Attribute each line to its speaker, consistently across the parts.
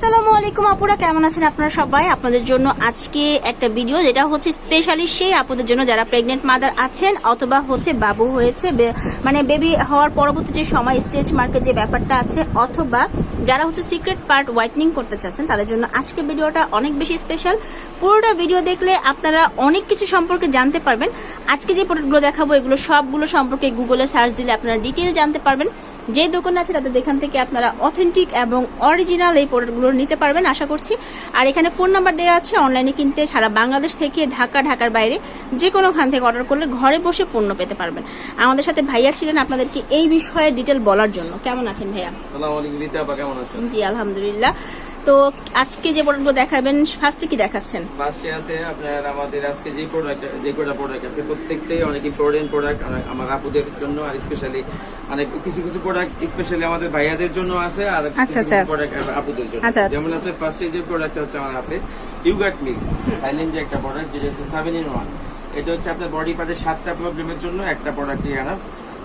Speaker 1: Assalamualaikum. আলাইকুম আপুরা, কেমন আছেন আপনারা সবাই? আপনাদের জন্য আজকে একটা ভিডিও যেটা হচ্ছে স্পেশালি সেই আপনাদের জন্য যারা প্রেগনেন্ট মাদার আছেন অথবা হচ্ছে বাবু হয়েছে মানে বেবি হওয়ার পরবর্তী যে সময় স্টেজ মার্কের যে ব্যাপারটা আছে, অথবা যারা হচ্ছে সিক্রেট পার্ট হোয়াইটনিং করতে চাচ্ছেন, তাদের জন্য আজকে ভিডিওটা অনেক বেশি স্পেশাল পুরোটা ভিডিও দেখলে আপনারা অনেক কিছু সম্পর্কে জানতে পারবেন। আজকে যে প্রোডাক্টগুলো দেখাবো, এগুলো সবগুলো সম্পর্কে গুগলে সার্চ দিলে আপনারা ডিটেল জানতে পারবেন। যে দোকান আছে, তাদের এখান থেকে আপনারা অথেন্টিক এবং অরিজিনাল এই প্রোডাক্টগুলো নিতে পারবেন। আশা করছি। আর এখানে ফোন নাম্বার দেওয়া আছে অনলাইনে কিনতে সারা বাংলাদেশ থেকে ঢাকা ঢাকার বাইরে যে কোনো খান থেকে অর্ডার করলে ঘরে বসে পণ্য পেতে পারবেন। আমাদের সাথে ভাইয়া ছিলেন আপনাদেরকে এই বিষয়ে ডিটেল বলার জন্য। কেমন আছেন ভাইয়া? জি আলহামদুলিল্লাহ। তো আজকে যে প্রোডাক্টগুলো দেখাবেন ফার্স্টে কি দেখাচ্ছেন
Speaker 2: ফার্স্টে আছে আপনার আমাদের আজকে যে প্রোডাক্ট যে কটা প্রোডাক্ট আছে প্রত্যেকটাই অনেক ইম্পর্টেন্ট প্রোডাক্ট আমার আপুদের জন্য আর স্পেশালি অনেক কিছু কিছু প্রোডাক্ট স্পেশালি আমাদের ভাইয়াদের জন্য আছে আর কিছু
Speaker 1: আচ্ছা, আচ্ছা।
Speaker 2: প্রোডাক্ট আপুদের জন্য
Speaker 1: আচ্ছা।
Speaker 2: যেমন আপনার ফার্স্টে যে প্রোডাক্ট হচ্ছে আমার হাতে ইউগাট মিল্ক থাইল্যান্ড যে একটা প্রোডাক্ট যেটা হচ্ছে সেভেন ইন ওয়ান এটা হচ্ছে আপনার বডি পার্টের সাতটা প্রবলেমের জন্য একটা প্রোডাক্টই আনাফ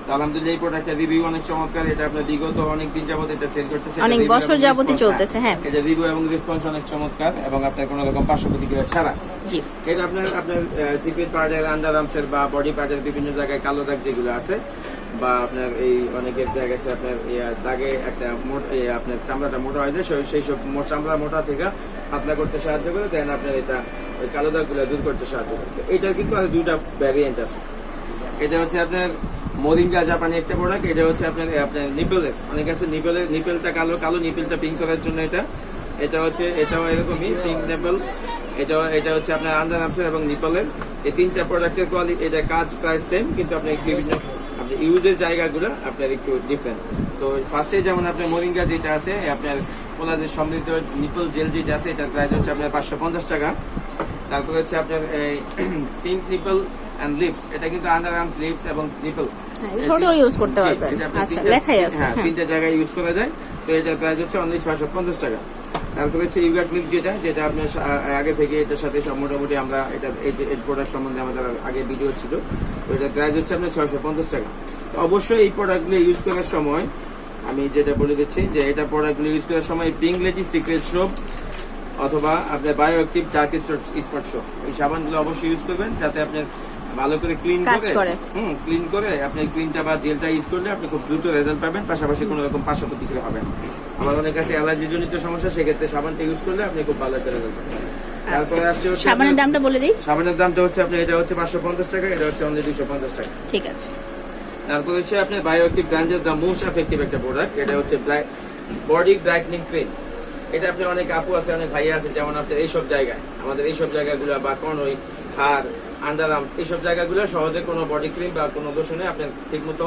Speaker 2: তো আলহামদুলিল্লাহ এই প্রোডাক্টের রিভিউ অনেক চমৎকার। এটা আপনার বিগত অনেক দিন যাবত এটা সেল করতেছে
Speaker 1: অনেক বছর যাবতই চলতেছে, হ্যাঁ।
Speaker 2: এটা রিভিউ এবং রেসপন্স অনেক চমৎকার এবং আপনার কোনো রকম পার্শ্ব প্রতিক্রিয়া ছাড়া।
Speaker 1: জি।
Speaker 2: এটা আপনার আপনার সিক্রেট পার্টের আন্ডার আর্মসের বা বডি পার্টের বিভিন্ন জায়গায় কালো দাগ যেগুলো আছে বা আপনার এই অনেকের দেখা গেছে আপনার দাগে একটা মোট- আপনার চামড়াটা মোটা হয়ে যায় সেই- সব চামড়া মোটা থেকে পাতলা করতে সাহায্য করে দেন আপনার এটা ওই কালো দাগগুলো দূর করতে সাহায্য করে। এটার কিন্তু দুইটা ভ্যারিয়েন্ট আছে। এটা হচ্ছে আপনার মরিঙ্গা জাপানি একটা প্রোডাক্ট এটা হচ্ছে আপনার আপনার নিপেলের অনেক আছে নিপেলের নিপেলটা কালো কালো নিপেলটা পিঙ্ক করার জন্য এটা। এটা হচ্ছে, এটাও এরকমই পিঙ্ক নেপেল এটা এটা হচ্ছে আপনার আন্ডার আর্মসের এবং নিপলের এই তিনটা প্রোডাক্টের কোয়ালিটি এটা কাজ প্রায় সেম কিন্তু আপনি বিভিন্ন আপনার ইউজের জায়গাগুলো আপনার একটু ডিফারেন্ট তো ফার্স্টে যেমন আপনার মরিঙ্গা যেটা আছে, আপনার ওনাদের সমৃদ্ধ নিপল জেল যেটা আছে, এটার প্রাইস হচ্ছে আপনার পাঁচশো পঞ্চাশ টাকা। তারপর হচ্ছে আপনার এই পিঙ্ক নিপল অ্যান্ড লিপস এটা কিন্তু আন্ডার আর্মস লিপস এবং নিপল
Speaker 1: ছোটও use করতে পারবেন। আচ্ছা, লেখাই আছে,
Speaker 2: হ্যাঁ
Speaker 1: হ্যাঁ।
Speaker 2: তিনটা জায়গায় ইউজ করা যায়। তো এটার প্রাইস হচ্ছে অনলি টাকা। তারপরে হচ্ছে ইউগাট মিল্ক যেটা যেটা আপনার আগে থেকে এটার সাথে মোটামুটি আমরা এটা এই প্রোডাক্ট সম্বন্ধে আমাদের আগে ভিডিও ছিল। তো এটার প্রাইস হচ্ছে আপনার ছয়শো পঞ্চাশ টাকা। তো অবশ্যই এই প্রোডাক্টগুলো ইউজ করার সময় আমি যেটা বলে দিচ্ছি যে এটা প্রোডাক্টগুলো ইউজ করার সময় পিঙ্ক লেটি সিক্রেট সোপ অথবা আপনার bio active dark spot soap এই সাবানগুলো অবশ্যই ইউজ করবেন। যাতে আপনার ভালো করে ক্লিন
Speaker 1: করে।
Speaker 2: করে। হুম ক্লিন করে আপনি ক্লিনটা বা জেলটা ইউজ করলে আপনি খুব দ্রুত রেজাল্ট পাবেন পাশাপাশি কোনো রকম পার্শ্ব প্রতিক্রিয়া হবে না। আমার অনেক কাছে অ্যালার্জি জনিত সমস্যা সেক্ষেত্রে সাবানটা ইউজ করলে আপনি খুব ভালো একটা রেজাল্ট পাবেন। তারপরে আসছে
Speaker 1: সাবানের দামটা বলে দিই।
Speaker 2: সাবানের দামটা হচ্ছে আপনার এটা হচ্ছে পাঁচশো পঞ্চাশ টাকা এটা হচ্ছে অনলি দুশো পঞ্চাশ টাকা।
Speaker 1: ঠিক আছে।
Speaker 2: তারপর হচ্ছে আপনার বায়োটিক গাঞ্জের দ্য মোস্ট এফেক্টিভ একটা প্রোডাক্ট এটা হচ্ছে বডি ব্রাইটনিং ক্রিম এটা আপনি অনেক আপু আছে অনেক ভাইয়া আছে যেমন আপনার এইসব জায়গায় আমাদের এইসব জায়গাগুলো বা কনই হাড় আন্ডার আর্ম এইসব জায়গাগুলো সহজে কোনো বডি ক্রিম বা কোনো লোশনে আপনি ঠিক মতো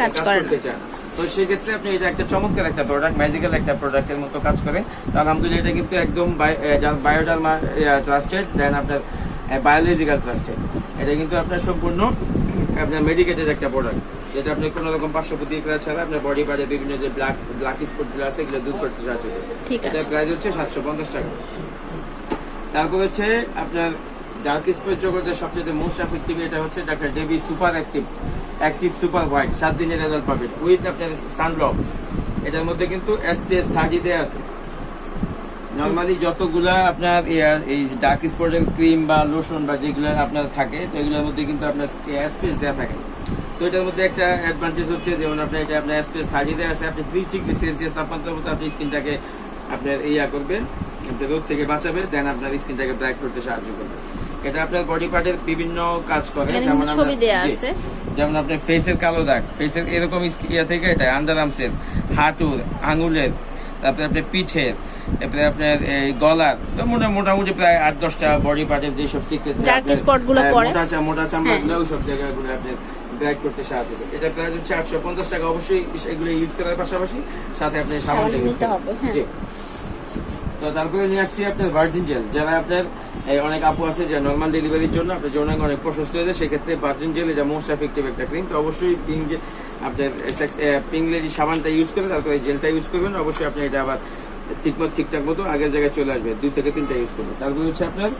Speaker 1: কাজ
Speaker 2: করতে চান। তো সেক্ষেত্রে আপনি এটা একটা চমৎকার একটা প্রোডাক্ট ম্যাজিক্যাল একটা প্রোডাক্টের মতো কাজ করে আলহামদুলিল্লাহ এটা কিন্তু একদম বায়োডার্মা ট্রাস্টেড দেন আপনার বায়োলজিক্যাল ট্রাস্টেড এটা কিন্তু আপনার সম্পূর্ণ আপনার মেডিকেটেড একটা প্রোডাক্ট যেটা আপনি কোনো রকম পার্শ্ব প্রতিক্রিয়া ছাড়া আপনার বডি পার্টে বিভিন্ন যে ব্ল্যাক ব্ল্যাক স্পটগুলো আছে এগুলো দূর করতে সাহায্য করে এটা প্রাইস হচ্ছে সাতশো পঞ্চাশ টাকা। তারপর হচ্ছে আপনার ডার্ক স্পট জগতের সবচেয়ে মোস্ট এফেক্টিভ এটা হচ্ছে doctor Davey super active active super white সাত দিনের রেজাল্ট পাবেন উইথ আপনার সানব্লক এটার মধ্যে কিন্তু এসপিএস থার্টি দেয়া আছে। নর্মালি যতগুলা আপনার এই ডার্ক স্পটের ক্রিম বা লোশন বা যেগুলো আপনার থাকে, তো এগুলোর মধ্যে কিন্তু আপনার এসপিএস দেওয়া থাকে। তো এটার মধ্যে একটা অ্যাডভান্টেজ হচ্ছে যেমন আপনার এটা আপনার এসপিএস থার্টি দেওয়া আছে, আপনি ত্রিশ ডিগ্রি সেলসিয়াস তাপমাত্রার মধ্যে আপনি স্কিনটাকে আপনার ইয়া করবেন, আপনার রোদ থেকে বাঁচাবে দেন আপনার স্কিনটাকে ব্রাইট করতে সাহায্য করবে। এটা আপনার বডি পার্টের বিভিন্ন কাজ করে যেমন
Speaker 1: ছবি দেয়া আছে।
Speaker 2: যেমন আপনার ফেসের কালো দাগ ফেসের এরকম ইয়া থেকে এটা আন্ডার আর্মসের হাঁটুর আঙুলের তারপরে আপনার পিঠের তারপরে আপনার এই গলার তো মোটা মোটামুটি প্রায় আট দশটা বডি পার্টের যেসব সিক্রেট
Speaker 1: পড়ে।
Speaker 2: মোটা চা- মোটা চামড়া
Speaker 1: হ্যাঁ।
Speaker 2: গুলো ওই সব জায়গাগুলো আপনার ব্রাইট করতে সাহায্য করে এটা প্রাইস হচ্ছে একশো পঞ্চাশ টাকা অবশ্যই এগুলো ইউজ করার পাশাপাশি সাথে আপনি সাবানটা
Speaker 1: সাবান
Speaker 2: ইউজ
Speaker 1: নিতে হবে, হ্যাঁ।
Speaker 2: জি তো তারপরে নিয়ে আসছি আপনার ভার্জিন জেল যারা আপনার অনেক আপু আছে যে নর্মাল ডেলিভারির জন্য আপনার যৌনাঙ্গ অনেক প্রশস্ত হয়ে যায়, সেক্ষেত্রে ভার্জিন জেল এটা মোস্ট এফেক্টিভ একটা ক্রিম তো অবশ্যই পিঙ্ক আপনার লেডি সাবানটা ইউজ করে, তারপরে জেলটা ইউজ করবেন, অবশ্যই আপনি এটা আবার ঠিক মতো ঠিকঠাক মতো আগের জায়গায় চলে আসবে, দুই থেকে তিনটা ইউজ করবেন। তারপরে হচ্ছে আপনার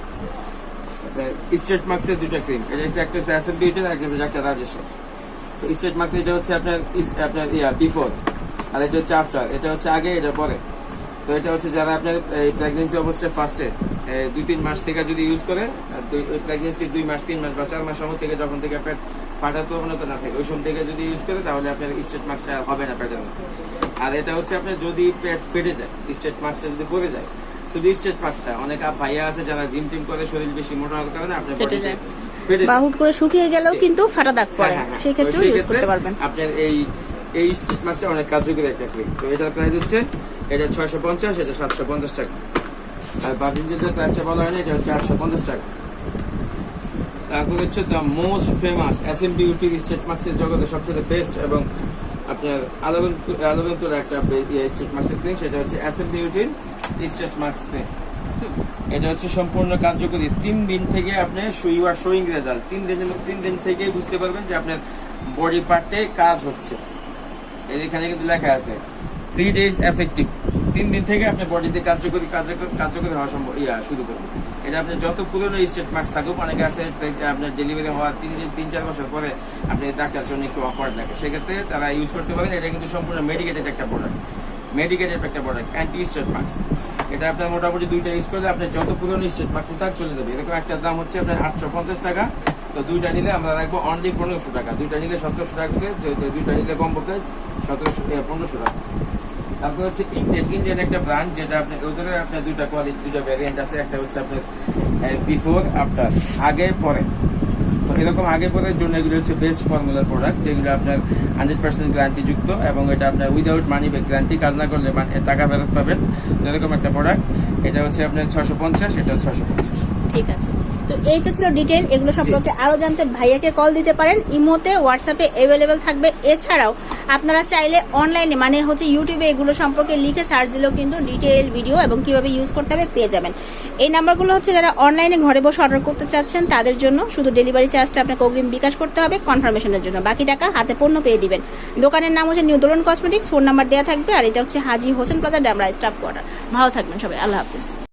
Speaker 2: স্টেট মার্কসের দুইটা ক্রিম এটা হচ্ছে একটা হচ্ছে অ্যাসেম্বলি এটা একটা হচ্ছে একটা তো স্টেট মার্কস এটা হচ্ছে আপনার আপনার, ইয়া বিফোর আর এটা হচ্ছে আফটার এটা হচ্ছে আগে, এটা পরে। তো এটা হচ্ছে যারা আপনার এই প্রেগনেন্সি অবস্থায় ফার্স্টে দুই তিন মাস থেকে যদি ইউজ করে ওই প্রেগনেন্সি দুই মাস তিন মাস বা চার মাস সময় থেকে যখন থেকে পেট ফাটার প্রবণতা না থাকে ওই সময় থেকে যদি ইউজ করে তাহলে আপনার স্টেট মার্কসটা হবে না মধ্যে। আর এটা হচ্ছে আপনার যদি পেট ফেটে যায় স্টেট মার্কসটা যদি পড়ে যায় শুধু স্টেট মার্কসটা অনেক ভাইয়া আছে যারা জিম টিম করে শরীর বেশি মোটা হওয়ার কারণে আপনার
Speaker 1: ফেটে যায়। বা হুট করে শুকিয়ে গেলেও কিন্তু ফাটা দাগ পড়ে
Speaker 2: হ্যাঁ, হ্যাঁ, হ্যাঁ।
Speaker 1: সেই
Speaker 2: সেই
Speaker 1: ইউজ
Speaker 2: ক্ষেত্রে
Speaker 1: করতে পারবেন
Speaker 2: আপনার এই এই সিট মাসে অনেক কার্যকরী একটা ক্রিম তো এটার প্রাইস হচ্ছে, এটা ছয়শো পঞ্চাশ, এটা সাতশো পঞ্চাশ টাকা। আর বাজিঞ্জের প্রাইসটা বলা হয় না এটা হচ্ছে আটশো পঞ্চাশ টাকা। তারপর হচ্ছে the most famous S M stretch মার্কসের জগতে সবচেয়ে বেস্ট এবং আপনার আলাদন আলাদন্তর একটা স্টেট মার্কসের ক্রিম সেটা হচ্ছে S M stretch marks cream এটা হচ্ছে সম্পূর্ণ কার্যকরী। তিন দিন থেকে আপনি ইউ আর শোয়িং রেজাল্ট তিন দিন তিন দিন থেকেই বুঝতে পারবেন যে আপনার বডি পার্টে কাজ হচ্ছে। এখানে কিন্তু লেখা আছে থ্রি ডেজ এফেক্টিভ তিন দিন থেকে আপনার বডিতে কার্যকরী কার্যকরী হওয়া সম্ভব ইয়া, শুরু করবে এটা আপনি যত পুরনো স্টেট মার্কস থাকুক, অনেকে আছে আপনার ডেলিভারি হওয়ার তিন দিন তিন চার বছর পরে আপনি ডাক্তার জন্য একটু অফার্ড লাগে। সেক্ষেত্রে তারা ইউজ করতে পারেন, এটা কিন্তু সম্পূর্ণ মেডিকেটেড একটা প্রোডাক্ট মেডিকেটেড একটা প্রোডাক্ট অ্যান্টি স্টেট মার্কস এটা আপনার মোটামুটি দুইটা ইউজ করলে আপনি যত পুরনো স্টেট মার্কসই থাক, চলে যাবে। এরকম একটা দাম হচ্ছে আপনার আটশো পঞ্চাশ টাকা। তো দুইটা নিলে আমরা রাখব অনলি পনেরোশো টাকা। দুইটা নিলে সতেরোশো টাকা দুইটা নিলে কম প্রাইস সতেরোশো পনেরোশো টাকা। তারপর হচ্ছে ইন্ডিয়ান ইন্ডিয়ান একটা ব্র্যান্ড যেটা আপনি ওদের আপনার দুইটা কোয়ালিটি দুইটা ভ্যারিয়েন্ট আছে। একটা হচ্ছে আপনার বিফোর আফটার আগে, পরে। তো এরকম আগে, পরে জন্য এগুলো হচ্ছে বেস্ট ফর্মুলার প্রোডাক্ট যেগুলো আপনার হান্ড্রেড পার্সেন্ট গ্যারান্টি যুক্ত এবং এটা আপনার উইদাউট মানি ব্যাক গ্যারান্টি কাজ না করলে টাকা ফেরত পাবেন। তো এরকম একটা প্রোডাক্ট এটা হচ্ছে আপনার ছশো পঞ্চাশ, এটা হচ্ছে ছশো পঞ্চাশ।
Speaker 1: ঠিক আছে। তো এই তো ছিল ডিটেল এগুলো সম্পর্কে আরও জানতে ভাইয়াকে কল দিতে পারেন। ইমোতে হোয়াটসঅ্যাপে অ্যাভেলেবেল থাকবে। এছাড়াও আপনারা চাইলে অনলাইনে মানে হচ্ছে ইউটিউবে এগুলো সম্পর্কে লিখে সার্চ দিলেও কিন্তু ডিটেল ভিডিও এবং কীভাবে ইউজ করতে হবে পেয়ে যাবেন। এই নাম্বারগুলো হচ্ছে যারা অনলাইনে ঘরে বসে অর্ডার করতে চাচ্ছেন তাদের জন্য শুধু ডেলিভারি চার্জটা আপনাকে অগ্রিম বিকাশ করতে হবে কনফার্মেশনের জন্য। বাকি টাকা হাতে পণ্য পেয়ে দিবেন। দোকানের নাম হচ্ছে new Dolon cosmetics phone number দেওয়া থাকবে। আর এটা হচ্ছে Haji Hossain plaza Demra staff quarter ভালো থাকবেন সবাই আল্লাহ হাফিজ।